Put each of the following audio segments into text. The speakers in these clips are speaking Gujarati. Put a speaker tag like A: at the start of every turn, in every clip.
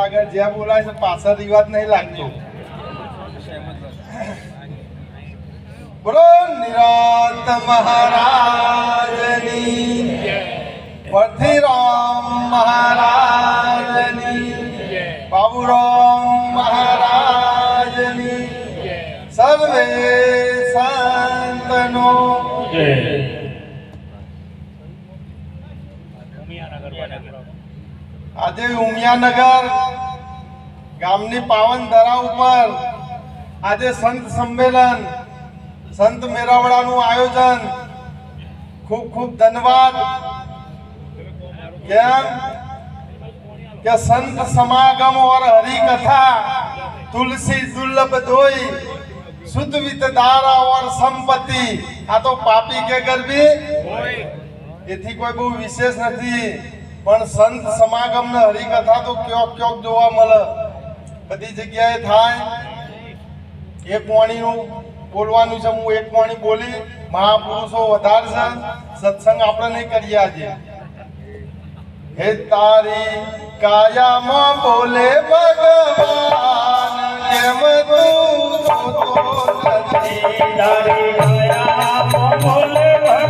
A: આગળ જ્યાં બોલાય છે, પાછળ રિવાજ નહીં લાગતો. બોલો, નિરાત મહારાજની. પરથીરામ મહારાજની. બાબુરામ મહારાજની. સર્વે સંતનો. આજે ઉમિયાનગર ગામની પાવન ધરા ઉપર આજે સંત સંમેલન, સંત મેળાવડાનું આયોજન. ખૂબ ખૂબ ધન્યવાદ. કેમ? કે સંત સમાગમ ઓર હરિકથા, તુલસી દુર્લભ ધોઈ, શુદ્ધ વિત દારા ઓર સંપત્તિ. આ તો પાપી કે ગરબી? એથી કોઈ બહુ વિશેષ નથી. પણ સંત સમાગમ ને હરિકથા તો ક્યોક ક્યોક જોવા મળે. બધી જગ્યાએ થાય. એક વાણીનું બોલવાનું છે, હું એક વાણી બોલી, મહાપુરુષો વધારશે, સત્સંગ આપણે નહીં કરીએ આજે. હે કાયામાં બોલે ભગવાન કેમ
B: તારી માયા બોલે ભગવાન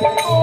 A: Thank you.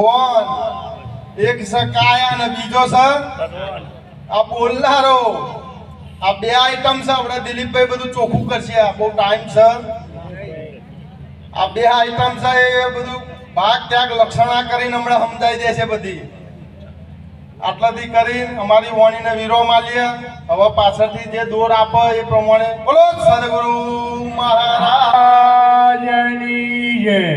A: ભગવાન. એક છે કાયા અને બીજો છે
B: ભગવાન.
A: આ બોલનારો. આ બે આઈટમ છે આપણે દિલીપભાઈ બધું ચોખ્ખું કરશે. આ બહુ ટાઈમ છે. આ બે આઈટમ છે એ બધું ભાગ ત્યાગ લક્ષણા કરીને હમણાં સમજાઈ દેશે બધી. આટલાથી કરી અમારી વાણીને વીરો માલીએ હવે પાછળથી જે દોર આપે એ પ્રમાણે બોલો સદગુરુ
B: મહારાજની